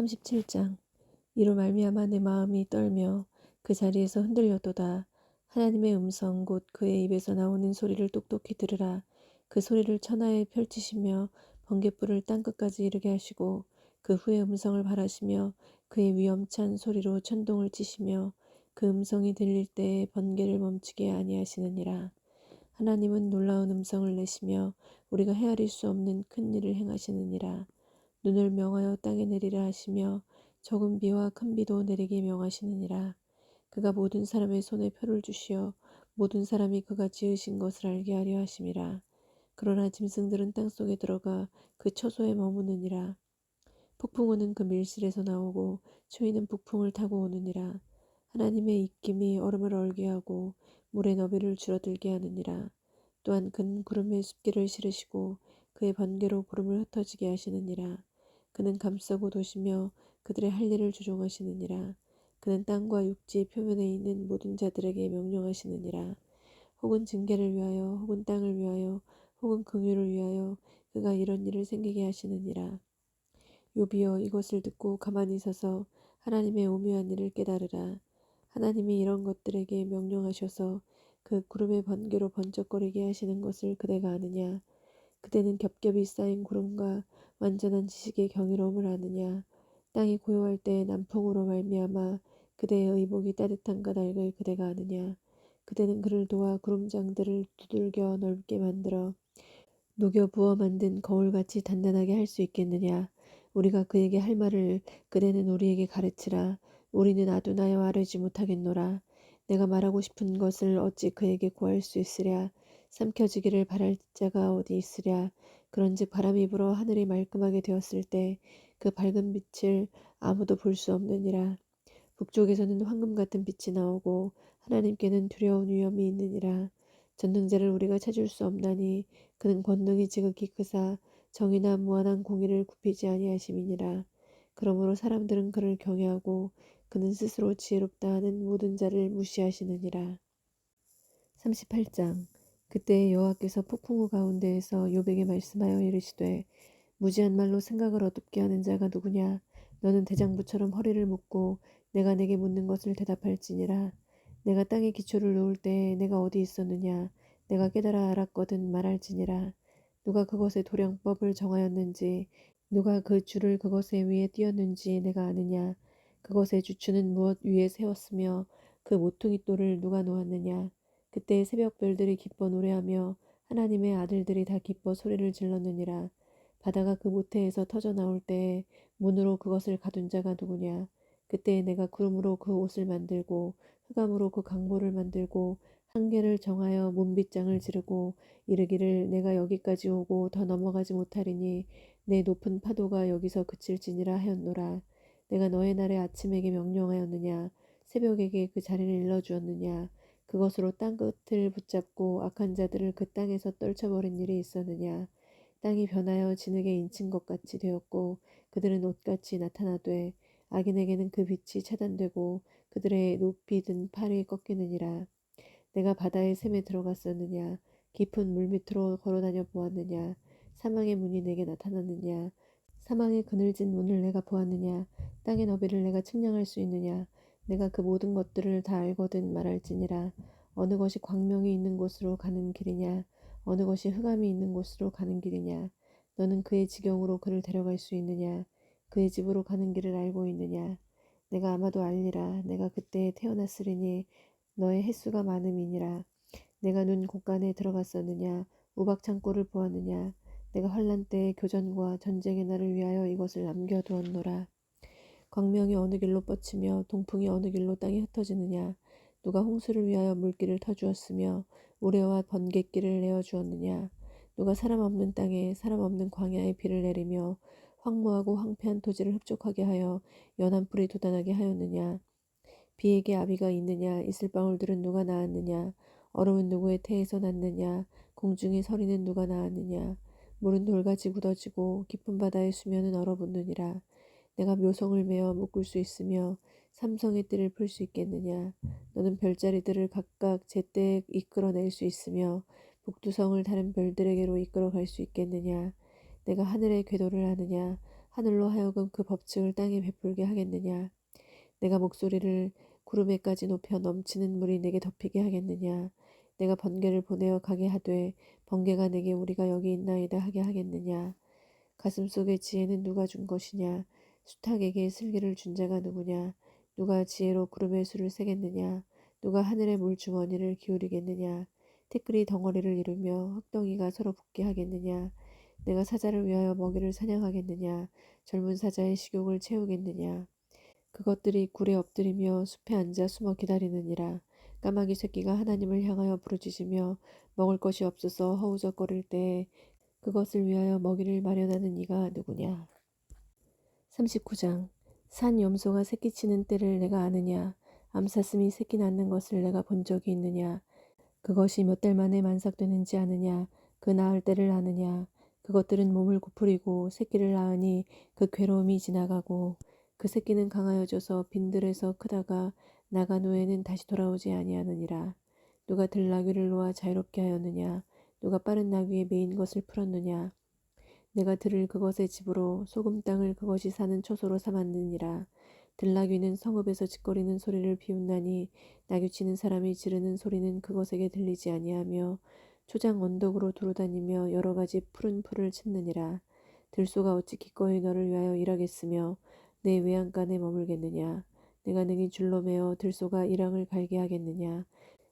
37장 이로 말미암아 내 마음이 떨며 그 자리에서 흔들렸도다. 하나님의 음성 곧 그의 입에서 나오는 소리를 똑똑히 들으라. 그 소리를 천하에 펼치시며 번갯불을 땅끝까지 이르게 하시고 그 후에 음성을 발하시며 그의 위엄찬 소리로 천둥을 치시며 그 음성이 들릴 때에 번개를 멈추게 아니하시느니라. 하나님은 놀라운 음성을 내시며 우리가 헤아릴 수 없는 큰 일을 행하시느니라. 눈을 명하여 땅에 내리라 하시며 적은 비와 큰 비도 내리게 명하시느니라. 그가 모든 사람의 손에 표를 주시어 모든 사람이 그가 지으신 것을 알게 하려 하심이라. 그러나 짐승들은 땅 속에 들어가 그 처소에 머무느니라. 폭풍우는 그 밀실에서 나오고 추위는 북풍을 타고 오느니라. 하나님의 입김이 얼음을 얼게 하고 물의 너비를 줄어들게 하느니라. 또한 근 구름에 습기를 실으시고 그의 번개로 구름을 흩어지게 하시느니라. 그는 감싸고 도시며 그들의 할 일을 조종하시느니라. 그는 땅과 육지 표면에 있는 모든 자들에게 명령하시느니라. 혹은 징계를 위하여 혹은 땅을 위하여 혹은 긍휼을 위하여 그가 이런 일을 생기게 하시느니라. 요비여 이것을 듣고 가만히 서서 하나님의 오묘한 일을 깨달으라. 하나님이 이런 것들에게 명령하셔서 그 구름의 번개로 번쩍거리게 하시는 것을 그대가 아느냐. 그대는 겹겹이 쌓인 구름과 완전한 지식의 경이로움을 아느냐. 땅이 고요할 때 남풍으로 말미암아 그대의 의복이 따뜻한 까닭을 그대가 아느냐. 그대는 그를 도와 구름장들을 두들겨 넓게 만들어 녹여 부어 만든 거울같이 단단하게 할 수 있겠느냐. 우리가 그에게 할 말을 그대는 우리에게 가르치라. 우리는 아두나여 아뢰지 못하겠노라. 내가 말하고 싶은 것을 어찌 그에게 구할 수 있으랴. 삼켜지기를 바랄 자가 어디 있으랴. 그런즉 바람이 불어 하늘이 말끔하게 되었을 때 그 밝은 빛을 아무도 볼 수 없느니라. 북쪽에서는 황금 같은 빛이 나오고 하나님께는 두려운 위험이 있느니라. 전능자를 우리가 찾을 수 없나니 그는 권능이 지극히 크사 정의나 무한한 공의를 굽히지 아니하심이니라. 그러므로 사람들은 그를 경외하고 그는 스스로 지혜롭다 하는 모든 자를 무시하시느니라. 38장 그때 여호와께서 폭풍우 가운데에서 요백에 말씀하여 이르시되 무지한 말로 생각을 어둡게 하는 자가 누구냐? 너는 대장부처럼 허리를 묶고 내가 내게 묻는 것을 대답할지니라. 내가 땅에 기초를 놓을 때에 내가 어디 있었느냐? 내가 깨달아 알았거든 말할지니라. 누가 그것의 도량법을 정하였는지 누가 그 줄을 그것의 위에 띄었는지 내가 아느냐? 그것의 주추는 무엇 위에 세웠으며 그 모퉁이 돌을 누가 놓았느냐 그때 새벽별들이 기뻐 노래하며 하나님의 아들들이 다 기뻐 소리를 질렀느니라. 바다가 그 모태에서 터져 나올 때에 문으로 그것을 가둔 자가 누구냐. 그때 내가 구름으로 그 옷을 만들고 흑암으로 그 강보를 만들고 한계를 정하여 문빗장을 지르고 이르기를 내가 여기까지 오고 더 넘어가지 못하리니 내 높은 파도가 여기서 그칠지니라 하였노라. 내가 너의 날에 아침에게 명령하였느냐 새벽에게 그 자리를 일러 주었느냐 그것으로 땅 끝을 붙잡고 악한 자들을 그 땅에서 떨쳐버린 일이 있었느냐. 땅이 변하여 진흙에 인친 것 같이 되었고 그들은 옷같이 나타나되 악인에게는 그 빛이 차단되고 그들의 높이 든 팔이 꺾이느니라. 내가 바다의 샘에 들어갔었느냐. 깊은 물 밑으로 걸어다녀 보았느냐. 사망의 문이 내게 나타났느냐. 사망의 그늘진 문을 내가 보았느냐. 땅의 너비를 내가 측량할 수 있느냐. 내가 그 모든 것들을 다 알거든 말할지니라. 어느 것이 광명이 있는 곳으로 가는 길이냐. 어느 것이 흑암이 있는 곳으로 가는 길이냐. 너는 그의 지경으로 그를 데려갈 수 있느냐. 그의 집으로 가는 길을 알고 있느냐. 내가 아마도 알리라. 내가 그때에 태어났으리니 너의 횟수가 많음이니라. 내가 눈 곳간에 들어갔었느냐. 우박 창고를 보았느냐. 내가 환란 때의 교전과 전쟁의 날을 위하여 이것을 남겨두었노라. 광명이 어느 길로 뻗치며 동풍이 어느 길로 땅에 흩어지느냐? 누가 홍수를 위하여 물길을 터주었으며 우레와 번갯길을 내어주었느냐? 누가 사람 없는 땅에 사람 없는 광야에 비를 내리며 황무하고 황폐한 토지를 흡족하게 하여 연한 풀이 돋아나게 하였느냐? 비에게 아비가 있느냐? 이슬방울들은 누가 낳았느냐? 얼음은 누구의 태에서 났느냐? 공중의 서리는 누가 낳았느냐? 물은 돌같이 굳어지고 깊은 바다의 수면은 얼어붙느니라 내가 묘성을 메어 묶을 수 있으며 삼성의 띠를 풀수 있겠느냐. 너는 별자리들을 각각 제때에 이끌어낼 수 있으며 북두성을 다른 별들에게로 이끌어 갈 수 있겠느냐. 내가 하늘의 궤도를 하느냐. 하늘로 하여금 그 법칙을 땅에 베풀게 하겠느냐 내가 목소리를 구름에까지 높여 넘치는 물이 내게 덮이게 하겠느냐 내가 번개를 보내어 가게 하되 번개가 내게 우리가 여기 있나이다 하게 하겠느냐 가슴 속의 지혜는 누가 준 것이냐 수탉에게 슬기를 준 자가 누구냐? 누가 지혜로 구름의 수를 세겠느냐? 누가 하늘의 물 주머니를 기울이겠느냐? 티끌이 덩어리를 이루며 흙덩이가 서로 붙게 하겠느냐? 내가 사자를 위하여 먹이를 사냥하겠느냐? 젊은 사자의 식욕을 채우겠느냐? 그것들이 굴에 엎드리며 숲에 앉아 숨어 기다리느니라. 까마귀 새끼가 하나님을 향하여 부르짖으며 먹을 것이 없어서 허우적거릴 때에 그것을 위하여 먹이를 마련하는 이가 누구냐 39장. 산 염소가 새끼치는 때를 내가 아느냐? 암사슴이 새끼 낳는 것을 내가 본 적이 있느냐? 그것이 몇 달 만에 만삭되는지 아느냐? 그 낳을 때를 아느냐? 그것들은 몸을 구부리고 새끼를 낳으니 그 괴로움이 지나가고 그 새끼는 강하여져서 빈들에서 크다가 나간 후에는 다시 돌아오지 아니하느니라. 누가 들나귀를 놓아 자유롭게 하였느냐? 누가 빠른 나귀에 메인 것을 풀었느냐 내가 들을 그것의 집으로 소금 땅을 그것이 사는 초소로 삼았느니라. 들나귀는 성읍에서 짓거리는 소리를 비웃나니 나귀치는 사람이 지르는 소리는 그것에게 들리지 아니하며 초장 언덕으로 두루다니며 여러 가지 푸른 풀을 찾느니라. 들소가 어찌 기꺼이 너를 위하여 일하겠으며 내 외양간에 머물겠느냐? 내가 능히 줄로 매어 들소가 일항을 갈게 하겠느냐?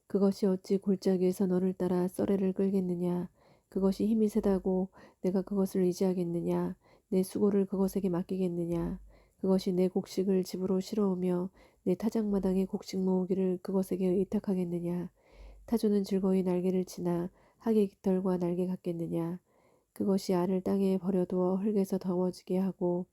그것이 어찌 골짜기에서 너를 따라 썰애를 끌겠느냐 그것이 힘이 세다고 내가 그것을 의지하겠느냐? 내 수고를 그것에게 맡기겠느냐? 그것이 내 곡식을 집으로 실어오며 내 타작마당에 곡식 모으기를 그것에게 의탁하겠느냐? 타조는 즐거이 날개를 치나 하계 깃털과 날개 같겠느냐? 그것이 알을 땅에 버려두어 흙에서 더워지게 하고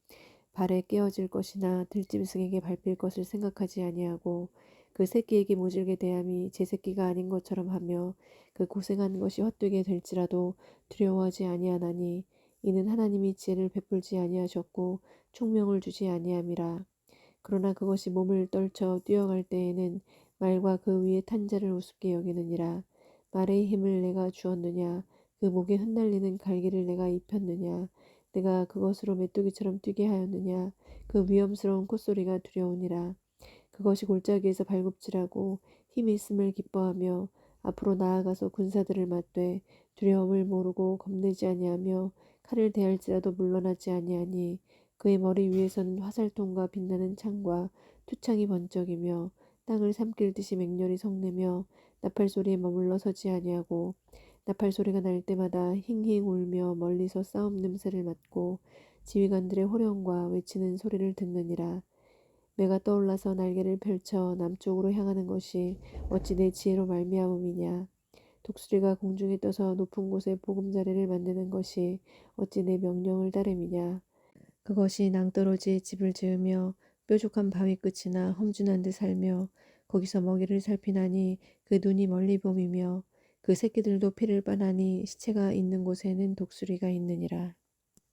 발에 깨어질 것이나 들짐승에게 밟힐 것을 생각하지 아니하고 그 새끼에게 모질게 대함이 제 새끼가 아닌 것처럼 하며 그 고생하는 것이 헛되게 될지라도 두려워하지 아니하나니 이는 하나님이 지혜를 베풀지 아니하셨고 총명을 주지 아니함이라. 그러나 그것이 몸을 떨쳐 뛰어갈 때에는 말과 그 위에 탄 자를 우습게 여기느니라. 말의 힘을 내가 주었느냐 그 목에 흩날리는 갈기를 내가 입혔느냐 내가 그것으로 메뚜기처럼 뛰게 하였느냐 그 위험스러운 콧소리가 두려우니라 그것이 골짜기에서 발굽질하고 힘이 있음을 기뻐하며 앞으로 나아가서 군사들을 맞되 두려움을 모르고 겁내지 아니하며 칼을 대할지라도 물러나지 아니하니 그의 머리 위에서는 화살통과 빛나는 창과 투창이 번쩍이며 땅을 삼킬 듯이 맹렬히 성내며 나팔 소리에 머물러 서지 아니하고 나팔 소리가 날 때마다 힝힝 울며 멀리서 싸움 냄새를 맡고 지휘관들의 호령과 외치는 소리를 듣느니라 내가 떠올라서 날개를 펼쳐 남쪽으로 향하는 것이 어찌 내 지혜로 말미암음이냐? 독수리가 공중에 떠서 높은 곳에 보금자리를 만드는 것이 어찌 내 명령을 따름이냐? 그것이 낭떠러지에 집을 지으며 뾰족한 바위 끝이나 험준한 데 살며 거기서 먹이를 살피나니 그 눈이 멀리 봄이며 그 새끼들도 피를 빠나니 시체가 있는 곳에는 독수리가 있느니라